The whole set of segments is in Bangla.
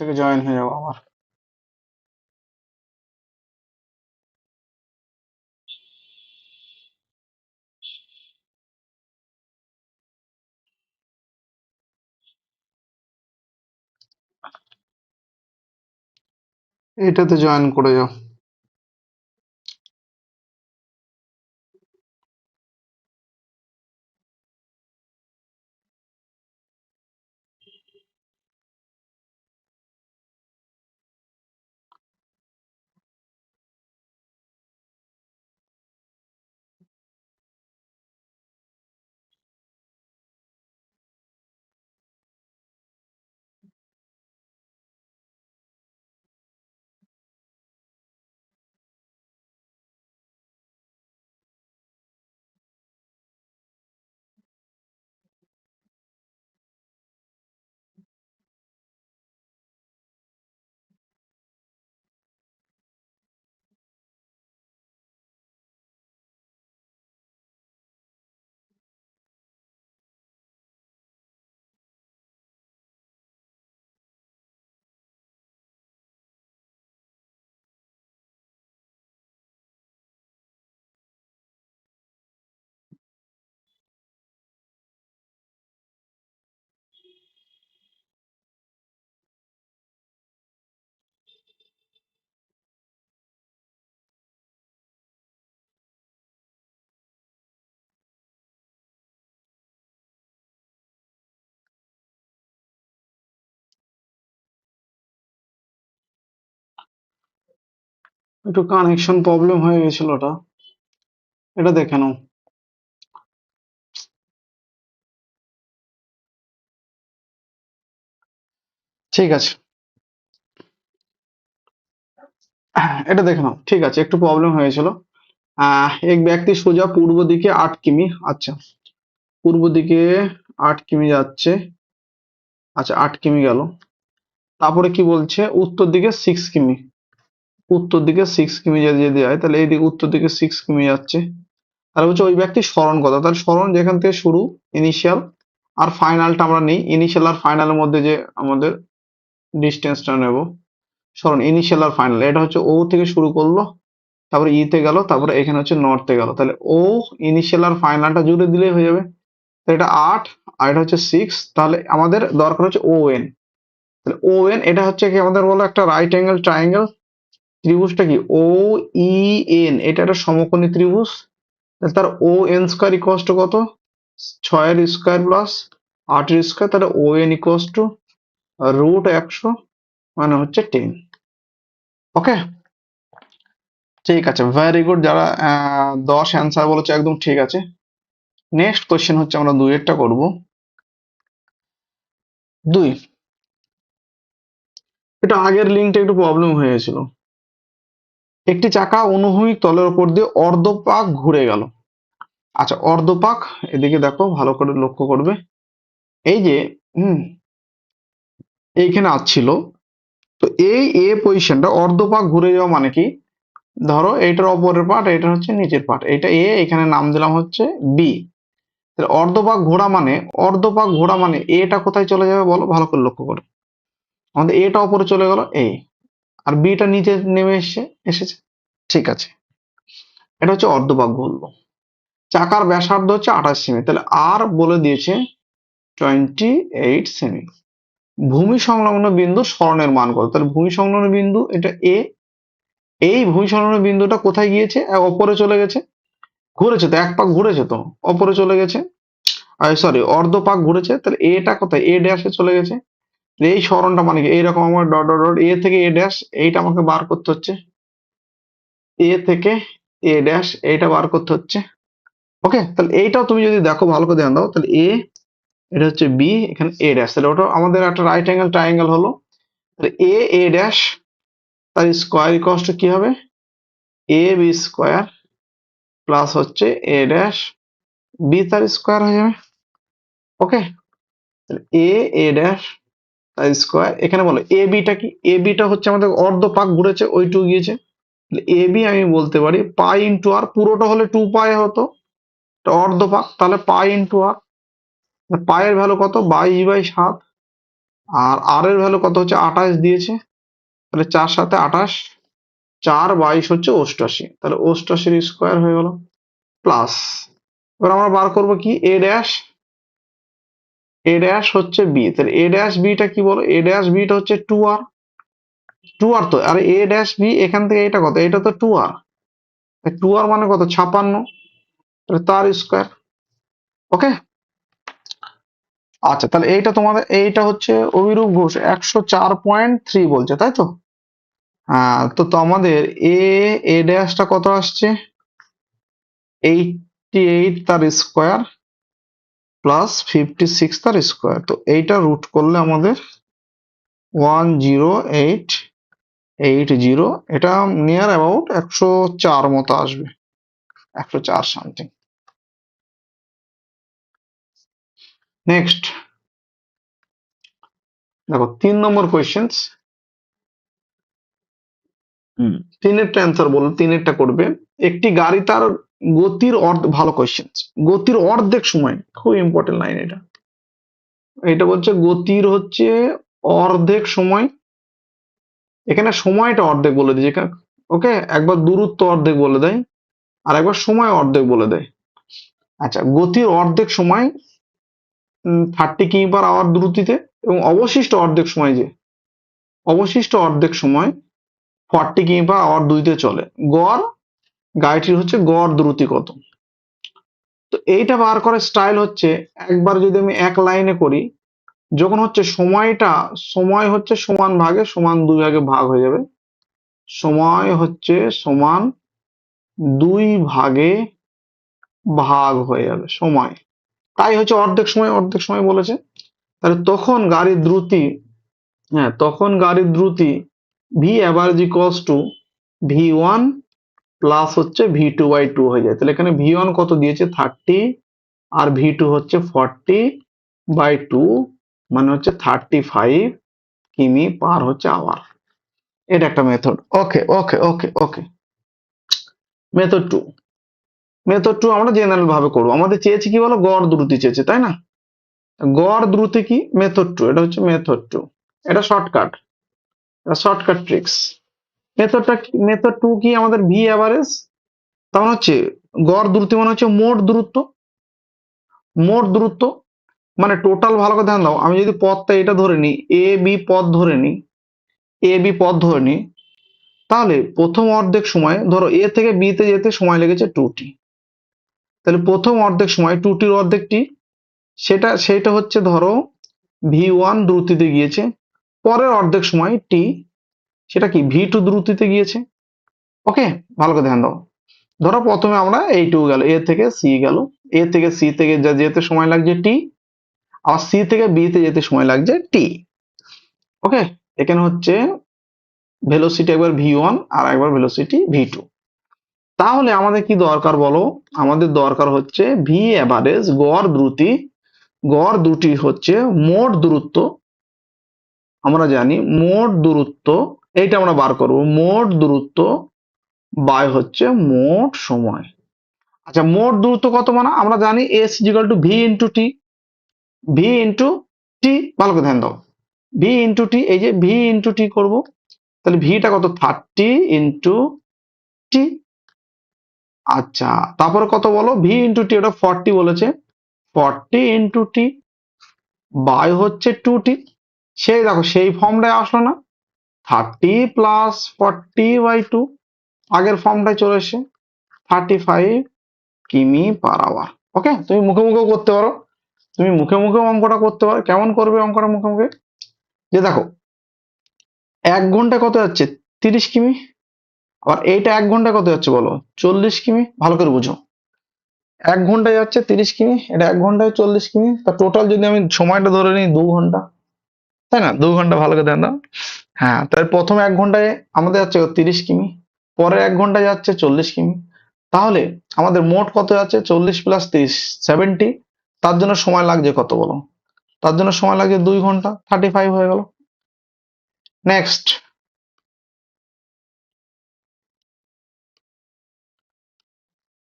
থেকে জয়েন হয়ে যাব আবার। এটাতে জয়েন করে যাও। একটু কানেকশন প্রবলেম হয়ে গেছিল ওটা। এটা দেখে নাও। ঠিক আছে। এটা দেখে নাও। ঠিক আছে, একটু প্রবলেম হয়েছিল এক ব্যক্তি সোজা পূর্ব দিকে আট কিমি আচ্ছা। পূর্ব দিকে আট কিমি যাচ্ছে। আচ্ছা আট কিমি গেল। তারপরে কি বলছে? উত্তর দিকে সিক্স কিমি। উত্তর দিকে সিক্স কিমি যদি হয় তাহলে এইদিকে উত্তর দিকে সিক্স কিমি যাচ্ছে। তাহলে হচ্ছে ওই ব্যক্তির স্মরণ কথা তাহলে স্মরণ যেখান থেকে শুরু ইনিশিয়াল আর ফাইনালটা আমরা নিই। ইনিশিয়াল আর ফাইনালের মধ্যে যে আমাদের ডিস্টেন্সটা নেব। স্মরণ ইনিশিয়াল আর ফাইনাল এটা হচ্ছে ও থেকে শুরু করল, তারপরে ইতে তে গেল, তারপরে এখানে হচ্ছে নর্থে গেল। তাহলে ও ইনিশিয়াল আর ফাইনালটা জুড়ে দিলেই হয়ে যাবে। এটা আট, আর এটা হচ্ছে সিক্স তাহলে আমাদের দরকার হচ্ছে ও এন তাহলে ও এন এটা হচ্ছে কি আমাদের বলো একটা রাইট অ্যাঙ্গেল ট্রায়াঙ্গেল ত্রিভুজটা কি? ও ই এন এটা একটা সমকোণী ত্রিভুজ। তার O N square equals to কত? ছয়ের স্কোয়ার প্লাস আটের স্কোয়ার তাহলে O N equals to root একশো মানে হচ্ছে টেন ওকে ঠিক আছে ভেরি গুড যারা দশ অ্যান্সার বলেছে, একদম ঠিক আছে। নেক্সট কোয়েশ্চেন হচ্ছে, আমরা দুইয়েরটা করব। দুই। এটা আগের লিঙ্কটা একটু প্রবলেম হয়েছিল। একটি চাকা অনুভূমিক তলের উপর দিয়ে অর্ধপাক ঘুরে গেল। আচ্ছা অর্ধপাক, এদিকে দেখো, ভালো করে লক্ষ্য করবে। এই যে, হুম, এইখানে আসছিল। তো এই এ পজিশনটা অর্ধপাক ঘুরে যাওয়া মানে কি? ধরো এইটার অপরের পার্ট এটা হচ্ছে নিচের পার্ট। এটা এ, এখানে নাম দিলাম হচ্ছে বি অর্ধপাক ঘোরা মানে অর্ধপাক ঘোরা মানে এটা কোথায় চলে যাবে বলো? ভালো করে লক্ষ্য করো। আমাদের এটা অপরে চলে গেল, এ। আর বিটা নিচে নেমে এসে, এসেছে? ঠিক আছে। এটা হচ্ছে অর্ধপাক ঘুরলো চাকার ব্যাসার্ধ হচ্ছে আঠাশ সেমি। তাহলে আর বলে দিয়েছে টোয়েন্টি এইট সেমি। ভূমি সংলগ্ন বিন্দু স্মরণের মান কত? তাহলে ভূমি সংলগ্ন বিন্দু, এটা এ এই ভূমি সংলগ্ন বিন্দুটা কোথায় গিয়েছে? অপরে চলে গেছে। ঘুরেছে তো, এক পাক ঘুরেছে তো অপরে চলে গেছে। সরি অর্ধ পাক ঘুরেছে। তাহলে এটা কোথায়? এ ড্যাশে চলে গেছে। এই স্মরণটা মানে কি? এইরকম আমার ডট ডট ডট এ থেকে এ ড্যাশ এইটা আমাকে বার করতে হচ্ছে। এ থেকে এ ড্যাশ এইটা বার করতে হচ্ছে। ওকে তাহলে এইটাও তুমি যদি দেখো, ভালো করে ধ্যান দাও, তাহলে এ এটা হচ্ছে বি এখানে এ ড্যাশ তাহলে ওটা আমাদের একটা রাইট অ্যাঙ্গেল ট্রায়াঙ্গেল হলো। তাহলে এ এ ড্যাশ তার স্কোয়ার ইকস টু কি হবে? এ বি স্কোয়ার প্লাস হচ্ছে এ ড্যাশ বি তার স্কোয়ার হয়ে যাবে। ওকে তাহলে এ এ ড্যাশ স্কোয়ার এখানে বলো এ বিটা কি? এ বিটা হচ্ছে আমাদের অর্ধ পাক ঘুরেছে, ওইটুকু গিয়েছে। এ বি আমি বলতে পারি, পাই ইন্টু আর পুরোটা হলে টু পাই হতো। অর্ধ পাক, তাহলে পাই ইন্টু আর পায়ের ভ্যালু কত? বাইশ বাই সাত। আর আর এর ভ্যালু কত হচ্ছে? আঠাশ দিয়েছে। তাহলে চার সাথে আঠাশ, চার বাইশ হচ্ছে অষ্টআশি। তাহলে অষ্টআশির স্কোয়ার হয়ে গেল প্লাস এবার আমরা বার করব কি? এ ড্যাশ এ ড্যাশ হচ্ছে বি তাহলে এ ড্যাশ বিটা কি বলো? এ ড্যাশ বিটা হচ্ছে টু আর টু আর তো? আর এ ড্যাশ বি এখান থেকে এটা কত? এটা তো টু আর টু আর মানে কত? ছাপান্ন। তার স্কোয়ার ওকে আচ্ছা তাহলে এইটা তোমাদের এইটা হচ্ছে অভিরূপ ঘোষ একশো চার পয়েন্ট থ্রি বলছে তাই তো? আহ, তো তো আমাদের এ এ ড্যাশটা কত আসছে? এইটটি এইট তার স্কোয়ার প্লাস ফিফটি সিক্স তার স্কোয়ার তো এইটা রুট করলে আমাদের one zero eight eight zero এটা নিয়ার অ্যাবাউট একশো চার মতো আসবে। একশো চার সামথিং নেক্সট দেখো তিন নম্বর কোয়েশ্চেন্স তিনেরটা অ্যান্সার বলো তিনেরটা করবে। একটি গাড়ি তার গতির অর্ধ, ভালো কোয়েশ্চেন গতির অর্ধেক সময়, খুব ইম্পর্টেন্ট লাইন এটা। এটা বলছে গতির হচ্ছে অর্ধেক সময়, এখানে সময়টা অর্ধেক বলে দিয়েছে এখানে ওকে একবার দূরত্ব অর্ধেক বলে দেয়, আর একবার সময় অর্ধেক বলে দেয়। আচ্ছা গতির অর্ধেক সময় থার্টি কিমি পার আওয়ার দ্রুতিতে এবং অবশিষ্ট অর্ধেক সময় যে, অবশিষ্ট অর্ধেক সময় ফর্টি কিমি পার আওয়ার দুইতে চলে। গড় গাড়িটির হচ্ছে গড় দ্রুতি কত। তো এইটা বার করার স্টাইল হচ্ছে, একবার যদি আমি এক লাইনে করি, যখন হচ্ছে সময়টা, সময় হচ্ছে সমান ভাগে সমান দুই ভাগে ভাগ হয়ে যাবে। সময় হচ্ছে সমান দুই ভাগে ভাগ হয়ে যাবে, সময়। তাই হচ্ছে অর্ধেক সময় অর্ধেক সময় বলেছে। তাহলে তখন গাড়ির দ্রুতি হ্যাঁ তখন গাড়ির দ্রুতি V average equals to V one plus হচ্ছে ভি টু বাই টু হয়ে যায়। তাহলে এখানে ভি ওয়ান কত দিয়েছে? থার্টি আর ভি টু হচ্ছে ফর্টি বাই টু মানে হচ্ছে থার্টি ফাইভ কিমি পার হচ্ছে আওয়ার এটা একটা method okay okay okay okay method two method two আমরা জেনারেল ভাবে করব। আমাদের চেয়েছে কি বলো? গড় দ্রুতি চেয়েছে, তাই না? গড় দ্রুতি কি? মেথড টু এটা হচ্ছে মেথড টু এটা শর্টকাট এটা শর্টকাট ট্রিক্স মেথডটা মেথড টু কি আমাদের ভি অ্যাভারেজ মানে হচ্ছে গড় দ্রুতি মানে হচ্ছে মোট দূরত্ব। মোট দূরত্ব মানে টোটাল ভালো করে ধ্যান দাও। আমি যদি পথটা এটা ধরে নিই এ বি পথ ধরে নিই এ বি পথ ধরে নিই, তাহলে প্রথম অর্ধেক সময় ধরো এ থেকে বি তে যেতে সময় লেগেছে টু টি তাহলে প্রথম অর্ধেক সময় টু টির অর্ধেকটি সেটা সেটা হচ্ছে ধরো ভি ওয়ান দ্রুতিতে গিয়েছে, পরের অর্ধেক সময় টি সেটা কি? ভি টু দ্রুতিতে গিয়েছে? ওকে ভালো করে ধ্যান দাও। ধরো প্রথমে আমরা এই টু গেল এ থেকে সি গেল। এ থেকে সি থেকে যা যেতে সময় লাগছে টি আর সি থেকে বি তে যেতে সময় লাগছে টি ওকে এখানে হচ্ছে ভেলোসিটি একবার ভি ওয়ান আর একবার ভেলোসিটি ভি টু তাহলে আমাদের কি দরকার বলো? আমাদের দরকার হচ্ছে ভি অ্যাভারেজ গড় দ্রুতি, গড় দুটি হচ্ছে মোট দূরত্ব। আমরা জানি মোট দূরত্ব এইটা আমরা বার করব। মোট দূরত্ব বাই হচ্ছে মোট সময়। আচ্ছা মোট দূরত্ব কত মানে? আমরা জানি S is equal to V into T V into T ভালো করে ধ্যান দাও। ভি ইন্টু টি এই যে ভি ইন্টু টি করব, তাহলে ভিটা কত? থার্টি ইন্টু টি আচ্ছা তারপরে কত বলো? ভি ইন্টু টি ওটা ফর্টি বলেছে। ফর্টি ইন্টু টি বাই হচ্ছে টু টি সেই দেখো, সেই ফর্মটাই আসলো না। Thirty plus forty by two আগের ফর্মটাই চলে এসে থার্টি ফাইভ কিমি পার আওয়ার ওকে তুমি মুখে মুখেও করতে পারো। তুমি মুখে মুখেও অঙ্কটা করতে পারো। কেমন করবে অঙ্কটা মুখে মুখে? যে দেখো, এক ঘণ্টা কত যাচ্ছে? তিরিশ কিমি? আবার এইটা এক ঘণ্টা কত যাচ্ছে বলো? চল্লিশ কিমি? ভালো করে বুঝো। এক ঘন্টায় যাচ্ছে তিরিশ কিমি, এটা এক ঘন্টায় চল্লিশ কিমি। তা টোটাল যদি আমি সময়টা ধরে নিই দু ঘণ্টা, তাই না? দু ঘণ্টা ভালো করে দেন হ্যাঁ তাহলে প্রথম এক ঘন্টায় আমাদের যাচ্ছে তিরিশ কিমি পরের এক ঘন্টায় যাচ্ছে চল্লিশ কিমি। তাহলে আমাদের মোট কত যাচ্ছে? চল্লিশ প্লাস তিরিশ সেভেন্টি তার জন্য সময় লাগছে কত বলো? তার জন্য সময় লাগছে দুই ঘণ্টা থার্টি ফাইভ হয়ে গেল। নেক্সট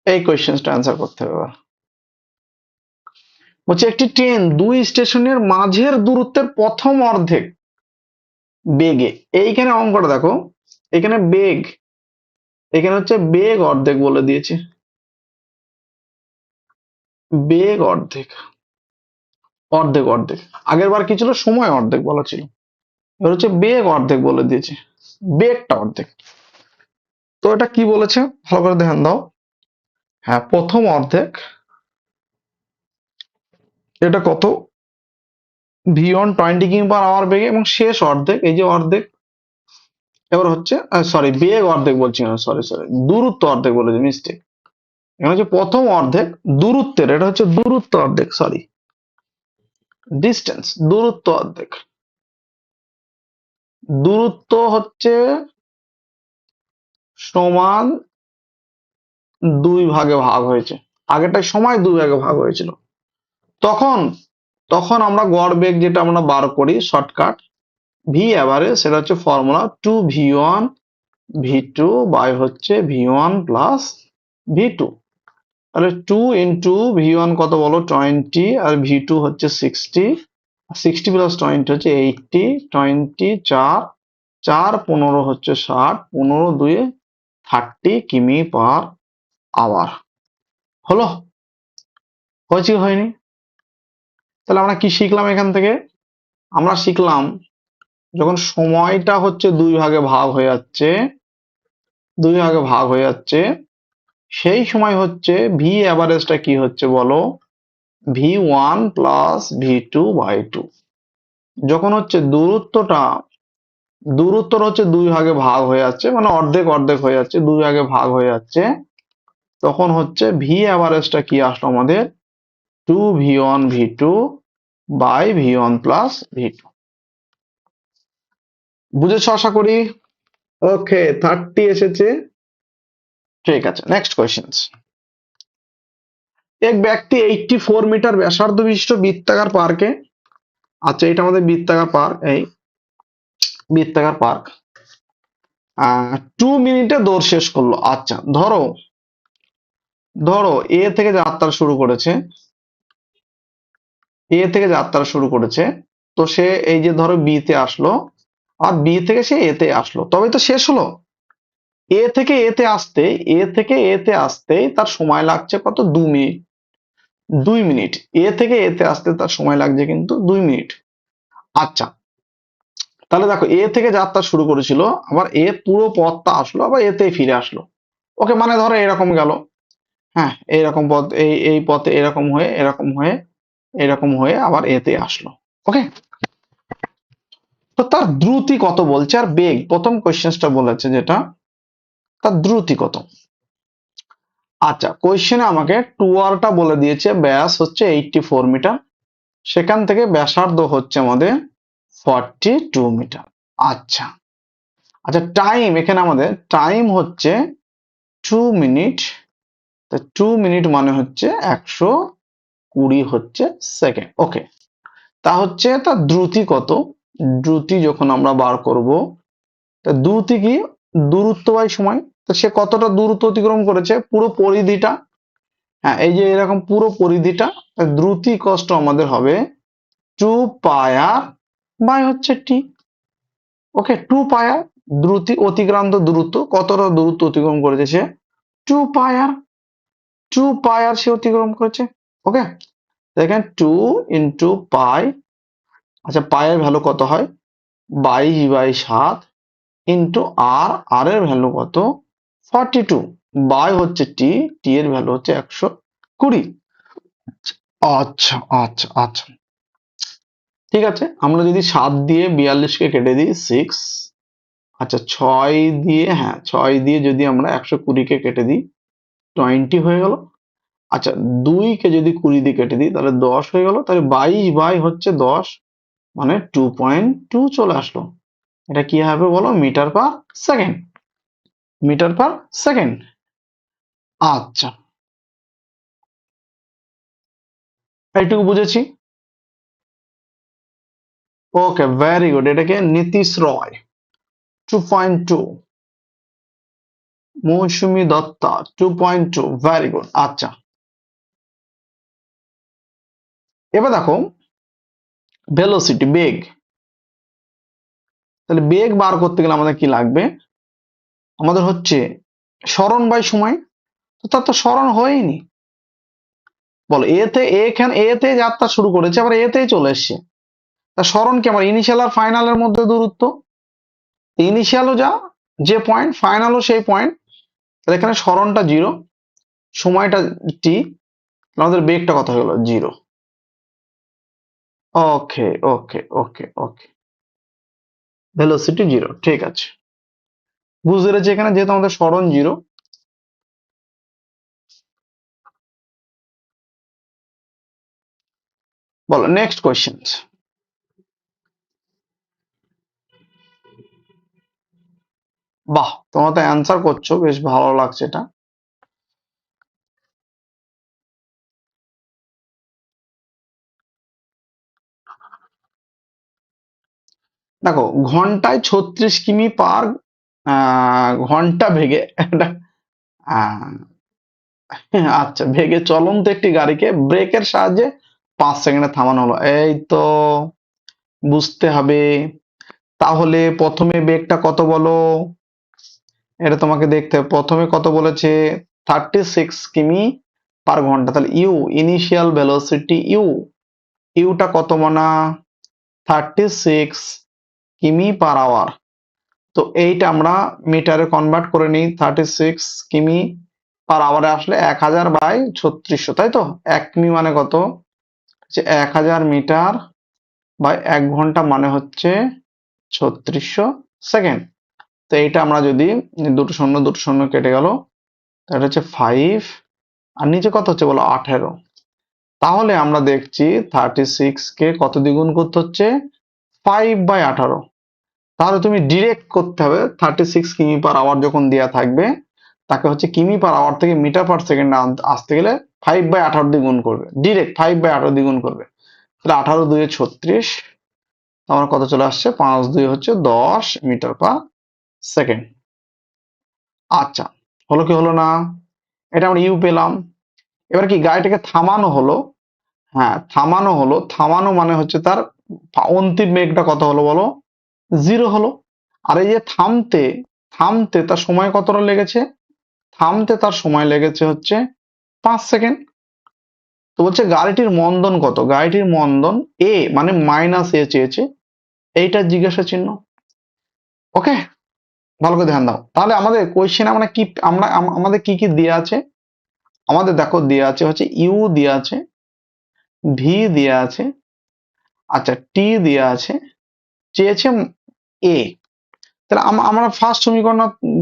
এই কোয়েশ্চেনটা অ্যান্সার করতে হবে বলছে একটি ট্রেন দুই স্টেশনের মাঝের দূরত্বের প্রথম অর্ধেক বেগে। এইখানে অঙ্কটা দেখো। এখানে বেগ, এখানে হচ্ছে বেগ অর্ধেক বলে দিয়েছে। বেগ অর্ধেক অর্ধেক অর্ধেক। আগের বার কি ছিল? সময় অর্ধেক বলা ছিল। এবার হচ্ছে বেগ অর্ধেক বলে দিয়েছে। বেগটা অর্ধেক। তো এটা কি বলেছে? ভালো করে ধ্যান দাও। হ্যাঁ প্রথম অর্ধেক, এটা কত? ভি টোয়েন্টি কিমি পার আওয়ার বেগে এবং শেষ অর্ধেক, এই যে অর্ধেক, এবার হচ্ছে সরি বেগ অর্ধেক বলছি না সরি সরি দূরত্ব অর্ধেক বলেছি মিস্টেক এখানে হচ্ছে প্রথম অর্ধেক দূরত্বের, এটা হচ্ছে দূরত্ব অর্ধেক সরি ডিস্টেন্স দূরত্ব অর্ধেক। দূরত্ব হচ্ছে সমান দুই ভাগে ভাগ হয়েছে আগেরটাই সময় দুই ভাগে ভাগ হয়েছিল। তখন তখন আমরা গড় বেগ যেটা আমরা বার করি শর্টকাট ভি অ্যাভারেজ সেটা হচ্ছে formula two V one V two by হচ্ছে V one plus V two তাহলে টু ইন্টু ভি ওয়ান কত বলো? টোয়েন্টি আর ভি টু হচ্ছে সিক্সটি সিক্সটি প্লাস টোয়েন্টি হচ্ছে এইটটি টোয়েন্টি চার চার পনেরো হচ্ছে ষাট, পনেরো দুয়ে থার্টি কিমি পার আওয়ার হলো? হয়েছে হয়নি? তাহলে আমরা কি শিখলাম এখান থেকে? আমরা শিখলাম যখন সময়টা হচ্ছে দুই ভাগে ভাগ হয়ে যাচ্ছে, দুই ভাগে ভাগ হয়ে যাচ্ছে, সেই সময় হচ্ছে ভি অ্যাভারেজটা কি হচ্ছে বলো? V one plus V two by two যখন হচ্ছে দূরত্বটা দূরত্বটা হচ্ছে দুই ভাগে ভাগ হয়ে যাচ্ছে মানে অর্ধেক অর্ধেক হয়ে যাচ্ছে, দুই ভাগে ভাগ হয়ে যাচ্ছে, তখন হচ্ছে ভি অ্যাভারেজটা কি আসলো আমাদের? Two V one V two by V one plus V two বুঝেছ আশা করি? ওকে থার্টি এসেছে। ঠিক আছে নেক্সট কোয়েশ্চেন এক ব্যক্তি এইটটি ফোর মিটার ব্যাসার্ধ বিশিষ্ট বৃত্তাকার পার্কে আচ্ছা এটা আমাদের বৃত্তাকার পার্ক এই বৃত্তাকার পার্ক টু মিনিটে দৌড় শেষ করল। আচ্ছা ধরো ধরো এ থেকে যাত্রা শুরু করেছে। এ থেকে যাত্রা শুরু করেছে, তো সে এই যে ধরো বি তে আসলো, আর বি থেকে সে এ তে আসলো। তবে তো শেষ হলো। এ থেকে এ তে আসতে এ থেকে এ তে আসতেই তার সময় লাগছে কত? দু মিনিট। দুই মিনিট। এ থেকে এ তে আসতে তার সময় লাগছে কিন্তু দুই মিনিট। আচ্ছা। তাহলে দেখো এ থেকে যাত্রা শুরু করেছিল, আবার এ পুরো পথটা আসলো, আবার এতে ফিরে আসলো। ওকে মানে ধরো এরকম গেল। হ্যাঁ এইরকম পথ, এই এই পথে এরকম হয়ে এরকম হয়ে এরকম হয়ে আবার এতে আসলো। ওকে তো তার দ্রুতি কত বলছে? আর বেগ, প্রথম কোয়েশ্চেনটা বলেছে যেটা, তার দ্রুতি কত? আচ্ছা কোয়েশ্চেনে আমাকে টুয়ারটা বলে দিয়েছে, ব্যাস হচ্ছে এইটটি ফোর মিটার। সেখান থেকে ব্যাসার্ধ হচ্ছে আমাদের ফর্টি টু মিটার। আচ্ছা। আচ্ছা টাইম এখানে আমাদের টাইম হচ্ছে টু মিনিট টু মিনিট মানে হচ্ছে একশো কুড়ি হচ্ছে সেকেন্ড ওকে তা হচ্ছে তার দ্রুতি কত? দ্রুতি যখন আমরা বার করব, তা দ্রুতি কি? দূরত্ব বাই সময় তো সে কতটা দূরত্ব অতিক্রম করেছে? পুরো পরিধিটা হ্যাঁ এই যে এরকম পুরো পরিধিটা দ্রুতি কষ্ট আমাদের হবে টু পায়ার বাই হচ্ছে টি ওকে টু পায়ার দ্রুতি অতিক্রান্ত দূরত্ব, কতটা দূরত্ব অতিক্রম করেছে সে? টু পায়ার টু পায়ার সে অতিক্রম করেছে ওকে দেখেন টু ইন্টু পাই আচ্ছা পায়ের ভ্যালু কত হয়? বাইশ বাই সাত ইন্টু আর আর এর ভ্যালু কত? ফর্টি টু বাই হচ্ছে টি টি এর ভ্যালু হচ্ছে একশো কুড়ি। আচ্ছা আচ্ছা আচ্ছা। ঠিক আছে, আমরা যদি সাত দিয়ে বিয়াল্লিশকে কেটে দিই সিক্স আচ্ছা ছয় দিয়ে হ্যাঁ ছয় দিয়ে যদি আমরা একশো কুড়িকে কেটে দিই টোয়েন্টি হয়ে গেল। আচ্ছা দুইকে যদি কুড়ি দিয়ে কেটে দিই, তাহলে দশ হয়ে গেল, তাহলে বাইশ বাই হচ্ছে দশ মানে টু পয়েন্ট টু চলে আসলো। এটা কি হবে বলো? Metre per second. Metre per second. আচ্ছা। এইটুকু বুঝেছি? ওকে ভেরি গুড এটাকে Nitish Roy. Two point two Mousumi Dutta two point two very good আচ্ছা। এবার দেখো ভেলোসিটি বেগ। তাহলে বেগ বার করতে গেলে আমাদের কি লাগবে? আমাদের হচ্ছে স্মরণ বাই সময়। তো তার তো স্মরণ হয়নি। বলো, এতে, এখানে, এতে যাত্রা শুরু করেছে, আবার এতেই চলে এসছে। তা স্মরণ কি আমার ইনিশিয়াল আর ফাইনালের মধ্যে দূরত্ব? ইনিশিয়ালও যা, যে পয়েন্ট ফাইনালও সেই পয়েন্ট তাহলে এখানে স্মরণটা জিরো সময়টা টি আমাদের বেগটা কথা গেল? Zero okay okay okay okay velocity zero ঠিক আছে। বুঝতে পেরেছি এখানে যেহেতু আমাদের স্মরণ জিরো বলো নেক্সট কোয়েশ্চেন বাহ, তোমরা তো অ্যান্সার করছ, বেশ ভালো লাগছে এটা। দেখো, ঘন্টায় ছত্রিশ কিমি পার ঘণ্টা ভেগে আচ্ছা ভেগে চলন্ত একটি গাড়িকে ব্রেকের সাহায্যে পাঁচ সেকেন্ডে থামানো হলো। এই তো, বুঝতে হবে। তাহলে প্রথমে বেগটা কত বলো? এটা তোমাকে দেখতে হবে। প্রথমে কত বলেছে? থার্টি সিক্স কিমি পার ঘণ্টা। তাহলে ইউ ইনিশিয়াল ভেলোসিটি ইউ। ইউটা কত মানা? থার্টি সিক্স কিমি পার আওয়ার তো এইটা আমরা মিটারে কনভার্ট করে নিই থার্টি সিক্স কিমি পার আওয়ারে আসলে এক হাজার বাই ছত্রিশশো, তাই তো? এক কিমি মানে কত? যে এক হাজার মিটার বাই এক ঘণ্টা মানে হচ্ছে ছত্রিশশো সেকেন্ড তো এইটা আমরা যদি দুটো শূন্য দুটো শূন্য কেটে গেল এটা হচ্ছে ফাইভ আর নিচে কত হচ্ছে বলো? আঠেরো। তাহলে আমরা দেখছি থার্টি সিক্স কে কত দ্বিগুণ করতে হচ্ছে? ফাইভ বাই আঠারো। তাহলে তুমি ডিরেক্ট করতে হবে থার্টি সিক্স কিমি পার আওয়ার যখন দেওয়া থাকবে, তাকে হচ্ছে কিমি পার আওয়ার থেকে মিটার পার সেকেন্ড আসতে গেলে ফাইভ বাই আঠারো দিয়ে গুণ করবে। ডিরেক্ট ফাইভ বাই আঠারো দিয়ে গুণ করবে। তাহলে আঠারো দুয়ে ছত্রিশ আমার কত চলে আসছে? পাঁচ দুই হচ্ছে দশ মিটার পার সেকেন্ড আচ্ছা হলো কি হলো না? এটা আমরা ইউ পেলাম। এবার কি গাড়িটাকে থামানো হলো? হ্যাঁ থামানো হলো। থামানো মানে হচ্ছে তার অন্তিম মেঘটা কত হলো বলো? জিরো হলো। আর এই যে থামতে থামতে তার সময় কতটা লেগেছে? থামতে তার সময় লেগেছে হচ্ছে পাঁচ সেকেন্ড তো বলছে গাড়িটির মন্দন কত? গাড়িটির মন্দন এ মানে মাইনাস এ চেয়েছে। এইটা জিজ্ঞাসা চিহ্ন। ওকে ভালো করে ধ্যান দাও। তাহলে আমাদের কোয়েশ্চেন আমরা কি, আমরা আমাদের কি কি দেওয়া আছে? আমাদের দেখো দেওয়া আছে হচ্ছে ইউ দেওয়া আছে ভি দেওয়া আছে আচ্ছা টি দেওয়া আছে, চেয়েছে এ তাহলে আমরা ফার্স্ট সমীকরণ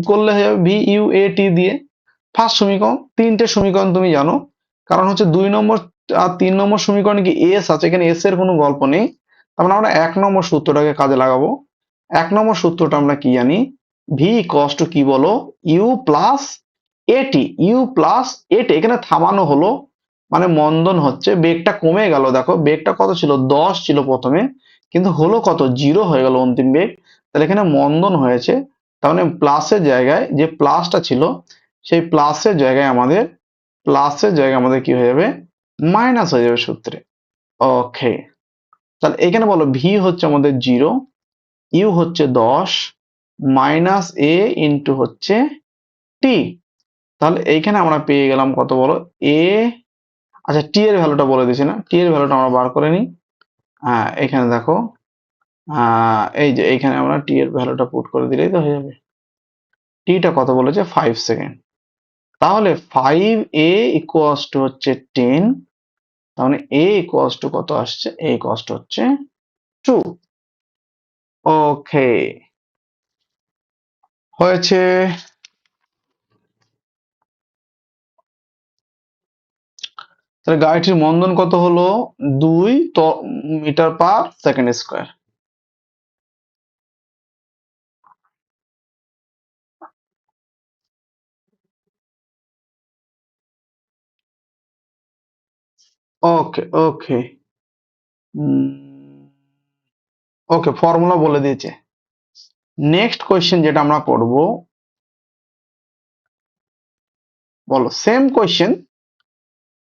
করলে হয়ে যাবে ভি ইউ এ টি দিয়ে। ফার্স্ট সমীকরণ, তিনটে সমীকরণ তুমি জানো। কারণ হচ্ছে দুই নম্বর, আর তিন নম্বর সমীকরণে কি এস আছে? এখানে এস এর কোনো গল্প নেই। তার মানে আমরা এক নম্বর সূত্রটাকে কাজে লাগাবো। এক নম্বর সূত্রটা আমরা কি জানি? ভি কস টু কি বলো? U plus at u plus at এখানে থামানো হলো। মানে মন্দন হচ্ছে, বেগটা কমে গেল, দেখো, বেগটা কত ছিল? দশ ছিল প্রথমে, কিন্তু হলো কত? জিরো হয়ে গেল অন্তিম বেগ। তাহলে এখানে মন্দন হয়েছে। তার মানে প্লাসের জায়গায় যে প্লাসটা ছিল, সেই প্লাসের জায়গায় আমাদের প্লাসের জায়গায় আমাদের কি হয়ে যাবে? মাইনাস হয়ে যাবে সূত্রে। ওকে তাহলে এখানে বলো ভি হচ্ছে আমাদের জিরো ইউ হচ্ছে দশ মাইনাস এ ইন্টু হচ্ছে টি তাহলে এইখানে আমরা পেয়ে গেলাম কত বলো? এ আচ্ছা টি এর ভ্যালুটা বলে দিছি না। টি এর ভ্যালুটা আমরা বার করে নিই। হ্যাঁ এখানে দেখো। এই যে এইখানে আমরা টি এর ভ্যালুটা পুট করে দিলেই তো হয়ে যাবে। টিটা কত বলেছে? ফাইভ সেকেন্ড তাহলে ফাইভ এ ইকুয়াস টু হচ্ছে টেন তাহলে এ ইকুয়াস টু কত আসছে? এ ইকুয়াস টু হচ্ছে টু ওকে হয়েছে তাহলে গাড়িটির মন্দন কত হলো? দুই metre per second square. Okay okay. Okay, formula বলে দিয়েছে। নেক্সট কোয়েশ্চেন যেটা আমরা করব বলো, সেম কোয়েশ্চেন